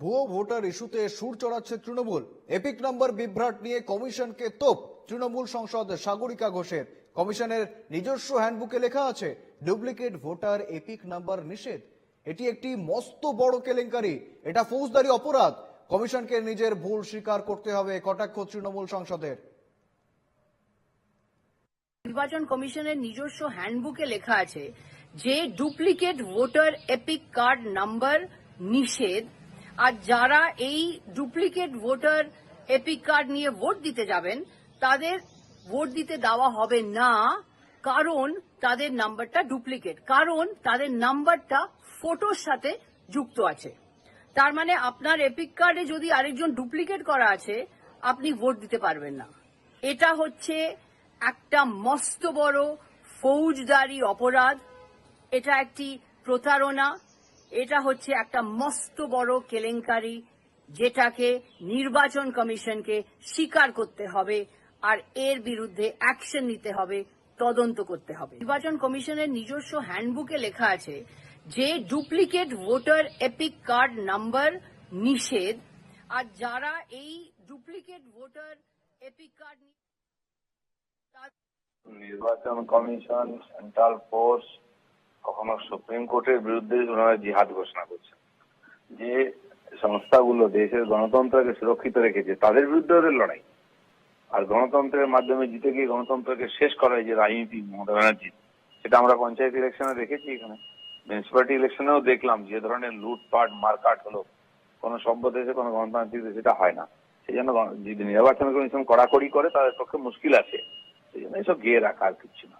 ভুয়ো ভোটার ইস্যুতে সুর চড়াচ্ছে তৃণমূল। এপিক নাম্বার বিভ্রাট নিয়ে কমিশনকে তোপ, তৃণমূল সংসদ সাগরিকা ঘোষের। কমিশনের নিজস্ব হ্যান্ডবুকে লেখা আছে, ডুপ্লিকেট ভোটার এপিক নাম্বার নিষেধ। এটি একটি মস্ত বড় কেলেঙ্কারি। এটা ফৌজদারি অপরাধ। কমিশনকে নিজের ভুল স্বীকার করতে হবে কটাক্ষ তৃণমূল সংসদের। নির্বাচন কমিশনের নিজস্ব হ্যান্ডবুকে লেখা আছে যে duplicate voter EPIC card number নিষেধ আর যারা এই ডুপ্লিকেট ভোটার এপিক কার্ড নিয়ে ভোট দিতে যাবেন, তাদের ভোট দিতে দেওয়া হবে না, কারণ তাদের নাম্বারটা ডুপ্লিকেট, কারণ তাদের নাম্বারটা ফটোর সাথে যুক্ত আছে। তার মানে আপনার এপিক কার্ডে যদি আরেকজন ডুপ্লিকেট করা আছে, আপনি ভোট দিতে পারবেন না। এটা হচ্ছে একটা মস্ত বড় ফৌজদারি অপরাধ। এটা একটি প্রতারণা। এটা হচ্ছে একটা মস্ত বড় কেলেঙ্কারি যেটাকে নির্বাচন কমিশনকে স্বীকার করতে হবে আর এর বিরুদ্ধে অ্যাকশন নিতে হবে, তদন্ত করতে হবে। নির্বাচন কমিশনের নিজস্ব হ্যান্ডবুকে লেখা আছে যে duplicate voter EPIC card number নিষেধ আর যারা এই ডুপ্লিকেট ভোটার এপিক কার্ড নির্বাচন কমিশন, সেন্ট্রাল ফোর্স কখনো সুপ্রিম কোর্টের বিরুদ্ধে ওনারা জিহাদ ঘোষণা করছেন। যে সংস্থাগুলো দেশের গণতন্ত্রকে সুরক্ষিত রেখেছে, তাদের বিরুদ্ধে ওদের লড়াই। আর গণতন্ত্রের মাধ্যমে জিতে গিয়ে গণতন্ত্রকে শেষ করাই যে রাজনীতি, মমতা ব্যানার্জি, সেটা আমরা পঞ্চায়েত ইলেকশনে দেখেছি এখানে। মিউনিসিপালিটি ইলেকশনেও দেখলাম যে ধরনের লুটপাট, মারকাট হলো। কোনো সভ্য দেশে কোনো গণতান্ত্রিক দেশে সেটা হয় না। সেই জন্য যদি নির্বাচন কমিশন কড়াকড়ি করে, তাদের পক্ষে মুশকিল আছে। সেই জন্য এসব গিয়ে রাখা আর কিচ্ছু না।